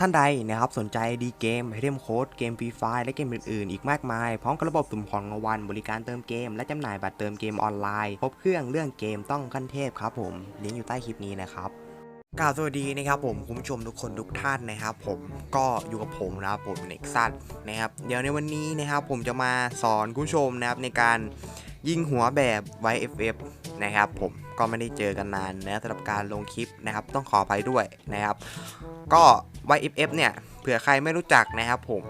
ท่านใดนะครับสนใจดีเกมไอเทมโค้ดเกมฟรีไฟและเกมอื่นๆ อีกมากมาย พร้อมกับระบบสุ่มของรางวัลบริการเติมเกม และจำหน่ายบัตรเติมเกมออนไลน์ครบเครื่องเรื่องเกมต้องขั้นเทพครับผมลิงก์อยู่ใต้คลิปนี้นะครับกล่าวสวัสดีนะครับผมคุณผู้ชมทุกคนทุกท่านนะครับ ผมก็อยู่กับผมนะครับผมเน็กซัสนะครับเดี๋ยวในวันนี้นะครับผมจะมาสอนคุณผู้ชมนะครับในการยิงหัวแบบ YFF นะครับผมก็ไม่ได้เจอกันนานนะสำหรับการลงคลิปนะครับต้องขออภัยด้วยนะครับ ก็ YFF เนี่ยเผื่อใครไม่รู้จักนะครับผม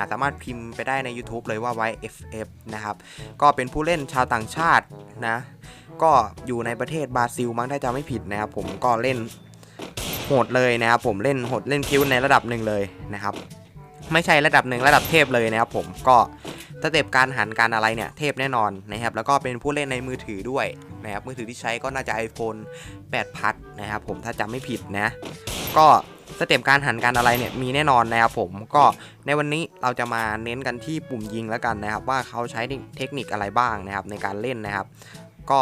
าสามารถพิมพ์ไปได้ใน YouTube เลยว่า YFF นะครับ ก็เป็นผู้เล่นชาวต่างชาตินะ ก็อยู่ในประเทศบราซิลมั้งถ้าจำไม่ผิดนะครับผมก็เล่นโหดเลยนะครับผมเล่นโหดเล่นคิวในระดับหนึ่งเลยนะครับ ไม่ใช่ระดับหนึ่งระดับเทพเลยนะครับผมก็สเต็ปการหันการอะไรเนี่ยเทพแน่นอนนะครับแล้วก็เป็นผู้เล่นในมือถือด้วยนะครับมือถือที่ใช้ก็น่าจะ iPhone 8พัดนะครับผมถ้าจำไม่ผิดนะ ก็ สเต็ปการหันการอะไรเนี่ยมีแน่นอนนะครับผมก็ในวันนี้เราจะมาเน้นกันที่ปุ่มยิงแล้วกันนะครับ ว่าเขาใช้เทคนิคอะไรบ้างนะครับในการเล่นนะครับ ก็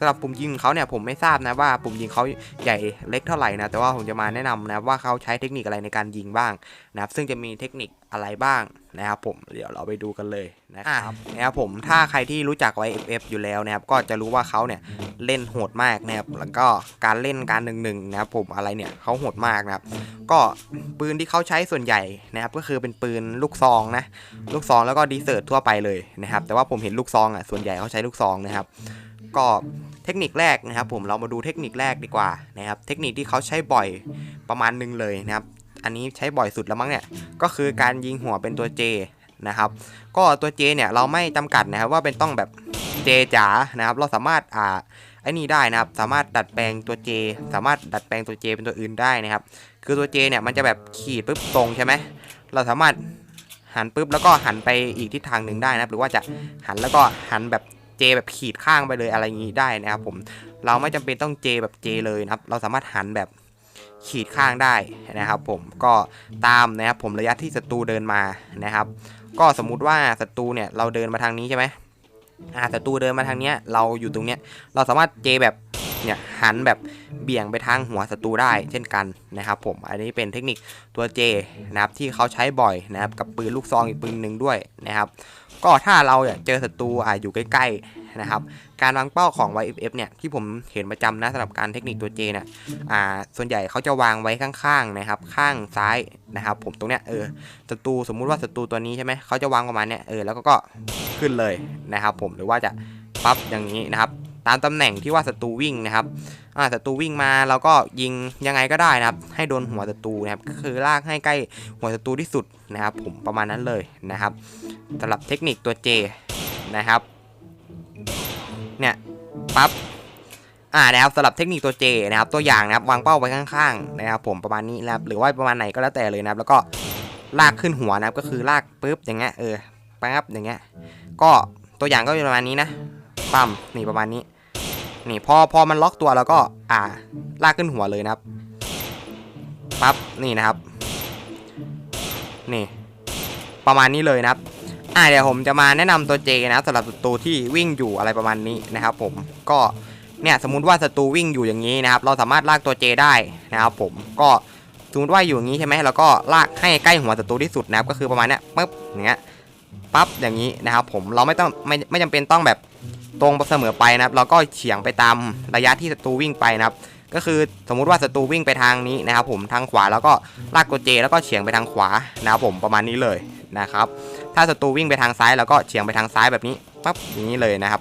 สำหรับปุ่มยิงของเขาเนี่ยผมไม่ทราบนะว่าปุ่มยิงเขาใหญ่เล็กเท่าไหร่นะแต่ว่าผมจะมาแนะนำนะว่าเขาใช้เทคนิคอะไรในการยิงบ้างนะครับซึ่งจะมีเทคนิคอะไรบ้างนะครับผมเดี๋ยวเราไปดูกันเลยนะครับนะครับผมถ้าใครที่รู้จักไว้ FF อยู่แล้วนะครับก็จะรู้ว่าเขาเนี่ยเล่นโหดมากนะครับแล้วก็การเล่นการหนึ่งหนึ่งนะครับผมอะไรเนี่ยเขาโหดมากนะครับก็ปืนที่เขาใช้ส่วนใหญ่นะครับก็คือเป็นปืนลูกซองนะลูกซองแล้วก็ดีเซอร์ทั่วไปเลยนะครับแต่ว่าผมเห็นลูกซองอะส่วนใหญ่เขาใช้ลูกซองนะครับก็เทคนิคแรกนะครับ ผมเรามาดูเทคนิคแรกดีกว่านะครับ เทคนิคที่เขาใช้บ่อยประมาณหนึงเลยนะครับ อันนี้ใช้บ่อยสุดแล้วมั้งเนี่ยก็คือการยิงหัวเป็นตัว J นะครับ ก็ตัว J เนี่ยเราไม่จำกัดนะครับว่าเป็นต้องแบบ J จ๋านะครับ เราสามารถอ่าไอ้นี่ได้นะครับ สามารถดัดแปลงตัว J สามารถดัดแปลงตัว J เป็นตัวอื่นได้นะครับ คือตัว J เนี่ยมันจะแบบขีดปุ๊บตรงใช่ไหมเราสามารถหันปุ๊บแล้วก็หันไปอีกทิศทางหนึ่งได้นะครับ หรือว่าจะหันแล้วก็หันแบบ เจแบบขีดข้างไปเลยอะไรอย่างนี้ได้นะครับผมเราไม่จำเป็นต้องเจแบบเจเลยนะครับ เราสามารถหันแบบขีดข้างได้นะครับผมก็ตามนะครับผมระยะที่ศัตรูเดินมานะครับ ก็สมมุติว่าศัตรูเนี่ยเราเดินมาทางนี้ใช่ไหมอ่าศัตรูเดินมาทางเนี้ยเราอยู่ตรงเนี้ยเราสามารถเจแบบ เนี่ยหันแบบเบี่ยงไปทางหัวศัตรูได้เช่นกันนะครับผมอันนี้เป็นเทคนิคตัว J นะครับที่เขาใช้บ่อยนะครับกับปืนลูกซองอีกปืนหนึ่งด้วยนะครับก็ถ้าเราเจอศัตรูอ่าอยู่ใกล้ๆนะครับการวางเป้าของ YFF เนี่ยที่ผมเห็นประจำนะสำหรับการเทคนิคตัว J เนี่ยอ่าส่วนใหญ่เขาจะวางไว้ข้างๆนะครับข้างซ้ายนะครับผมตรงเนี้ยเออศัตรูสมมุติว่าศัตรูตัวนี้ใช่ไหมเขาจะวางประมาณเนี้ยเออแล้วก็ขึ้นเลยนะครับผมหรือว่าจะปั๊บอย่างนี้นะครับามตำแหน่งที่ว่าศัตรูวิ่งนะครับอ่าศัตรูวิ่งมาเราก็ยิงยังไงก็ได้นะครับ ให้โดนหัวศัตรูนะครับก็คือลากให้ใกล้หัวศัตรูที่สุดนะครับ ผมประมาณนั้นเลยนะครับสำหรับเทคนิคตัว J นะครับเนี่ยปั๊บอ่านะครับสำหรับเทคนิคตัว J นะครับ ตัวอย่างนะครับวางเป้าไว้ข้างๆนะครับ ผมประมาณนี้นะครับหรือว่าประมาณไหนก็แล้วแต่เลยนะครับ แล้วก็ลากขึ้นหัวนะครับก็คือลากปุ๊บอย่างเงี้ยเออปั๊บอย่างเงี้ยก็ตัวอย่างก็ประมาณนี้นะปั๊มนี่ประมาณนี้ นี่พอพอมันล็อกตัวแล้วก็อ่าลากขึ้นหัวเลยนะครับปั๊บนี่นะครับ นี่ ประมาณนี้เลยนะครับ อ่าเดี๋ยวผมจะมาแนะนำตัว J นะสำหรับศัตรูที่วิ่งอยู่อะไรประมาณนี้นะครับ ผมก็เนี่ยสมมุติว่าศัตรูวิ่งอยู่อย่างนี้นะครับ เราสามารถลากตัว J ได้นะครับ ผมก็สมมติว่าอยู่อย่างนี้ใช่ไหมแล้วก็ลากให้ใกล้หัวศัตรูที่สุดนะครับ ก็คือประมาณนี้ปึ๊บอย่างเงี้ยปั๊บอย่างนี้นะครับ ผมเราไม่ต้องไม่ไม่จำเป็นต้องแบบ ตรงเสมอไปนะครับเราก็เฉียงไปตามระยะที่ศัตรูวิ่งไปนะครับ ก็คือสมมุติว่าศัตรูวิ่งไปทางนี้นะครับ ผมทางขวาแล้วก็ลากตัว J แล้วก็เฉียงไปทางขวานะครับผมประมาณนี้เลยนะครับ ถ้าศัตรูวิ่งไปทางซ้ายเราก็เฉียงไปทางซ้ายแบบนี้ปั๊บอย่างนี้เลยนะครับ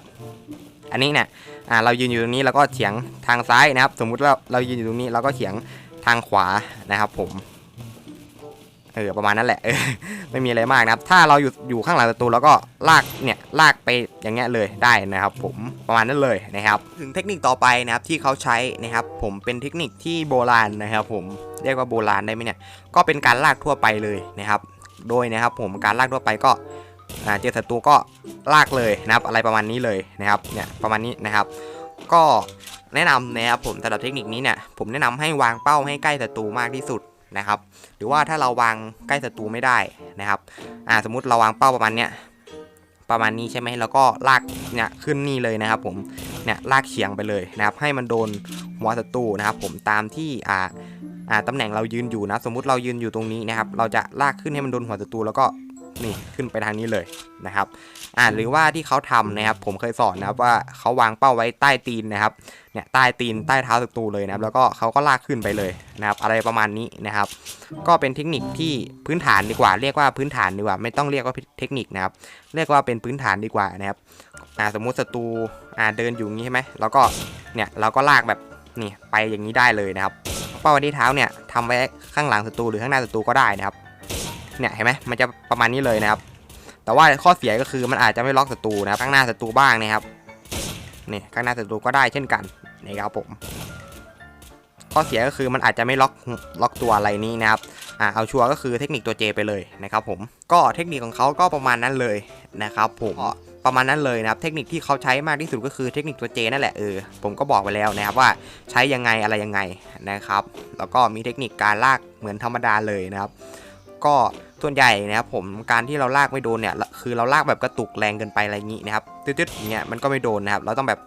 อันนี้เนี่ยอ่าเรายืนอยู่ตรงนี้แล้วก็เฉียงทางซ้ายนะครับ สมมุติว่าเรายืนอยู่ตรงนี้เราก็เฉียงทางขวานะครับ ผม ออประมาณนั้นแหละเออไม่มีอะไรมากนะครับ ถ้าเราอยู่อยู่ข้างหลังศัตรูแล้วก็ลากเนี่ยลากไปอย่างเงี้ยเลยได้นะครับ ผมประมาณนั้นเลยนะครับ ถึงเทคนิคต่อไปนะครับที่เขาใช้นะครับ ผมเป็นเทคนิคที่โบราณนะครับ ผมเรียกว่าโบราณได้ไหมเนี่ยก็เป็นการลากทั่วไปเลยนะครับ โดยนะครับ ผมการลากทั่วไปก็เจอศัตรูก็ลากเลยนะครับ อะไรประมาณนี้เลยนะครับเนี่ยประมาณนี้นะครับ ก็แนะนำนะครับผมสำหรับเทคนิคนี้เนี่ยผมแนะนำให้วางเป้าให้ใกล้ศัตรูมากที่สุด นะครับ หรือว่าถ้าเราวางใกล้ศัตรูไม่ได้นะครับอ่าสมมุติเราวางเป้าประมาณเนี้ยประมาณนี้ใช่ไหมแล้วก็ลากเนี่ยขึ้นนี่เลยนะครับผมเนี่ยลากเฉียงไปเลยนะครับ ให้มันโดนหัวศัตรูนะครับ ผมตามที่อ่าอ่าตำแหน่งเรายืนอยู่นะ สมมุติเรายืนอยู่ตรงนี้นะครับ เราจะลากขึ้นให้มันโดนหัวศัตรูแล้วก็ นี่ขึ้นไปทางนี้เลยนะครับอ่าหรือว่าที่เขาทำนะครับผมเคยสอนนะครับว่าเขาวางเป้าไว้ใต้ตีนนะครับเนี่ยใต้ตีนใต้เท้าศัตรูเลยนะครับแล้วก็เขาก็ลากขึ้นไปเลยนะครับอะไรประมาณนี้นะครับ ก็เป็นเทคนิคที่พื้นฐานดีกว่า เรียกว่าพื้นฐานดีกว่า ไม่ต้องเรียกว่าเทคนิคนะครับเรียกว่าเป็นพื้นฐานดีกว่านะครับอ่าสมมุติศัตรูอ่าเดินอยู่งี้ใช่ไหมแล้วก็เนี่ยเราก็ลากแบบนี่ไปอย่างนี้ได้เลยนะครับ เป้าไว้ที่เท้าเนี่ยทำไว้ข้างหลังศัตรูหรือข้างหน้าศัตรูก็ได้นะครับ เนี่ยเห็นไหมมันจะประมาณนี้เลยนะครับ แต่ว่าข้อเสียก็คือมันอาจจะไม่ล็อกศัตรูนะครับข้างหน้าศัตรูบ้างนะครับนี่ข้างหน้าศัตรูก็ได้เช่นกันนะครับผม ข้อเสียก็คือมันอาจจะไม่ล็อกล็อกตัวอะไรนี้นะครับอ่าเอาชัวร์ก็คือเทคนิคตัว J ไปเลยนะครับผมก็เทคนิคของเขาก็ประมาณนั้นเลยนะครับผมประมาณนั้นเลยนะครับเทคนิคที่เขาใช้มากที่สุดก็คือเทคนิคตัว J นั่นแหละเออผมก็บอกไปแล้วนะครับว่าใช้ยังไงอะไรยังไงนะครับ แล้วก็มีเทคนิคการลากเหมือนธรรมดาเลยนะครับ ก็ ส่วนใหญ่นะครับผมการที่เราลากไม่โดนเนี่ยคือเราลากแบบกระตุกแรงเกินไปอะไรอย่างนี้นะครับตึ๊ดๆอย่างเงี้ยมันก็ไม่โดนนะครับ เราต้องแบบ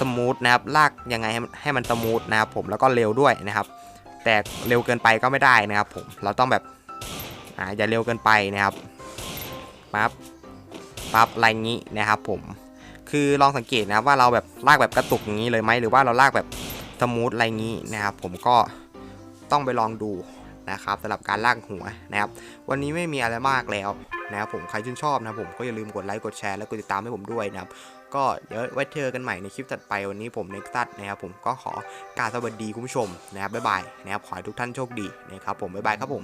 สมูทนะครับลากยังไงให้มันให้มันสมูทนะครับผมแล้วก็เร็วด้วยนะครับ แต่เร็วเกินไปก็ไม่ได้นะครับ ผมเราต้องแบบอ่าอย่าเร็วเกินไปนะครับปั๊บปั๊บอะไรงี้นะครับ ผมคือลองสังเกตนะครับว่าเราแบบลากแบบกระตุกอย่างนี้เลยไหมหรือว่าเราลากแบบสมูทอะไรงี้นะครับ ผมก็ต้องไปลองดู นะครับสำหรับการลากหัวนะครับ วันนี้ไม่มีอะไรมากแล้วนะครับผมใครชื่นชอบนะผมก็อย่าลืมกดไลค์กดแชร์และกดติดตามให้ผมด้วยนะครับก็เดี๋ยวไว้เจอกันใหม่ในคลิปถัดไปวันนี้ผมเน็กซัสนะครับผมก็ขอกรารสวัสดีคุณผู้ชมนะครับบ๊ายบายนะครับขอให้ทุกท่านโชคดีนะครับผมบ๊ายบายครับผม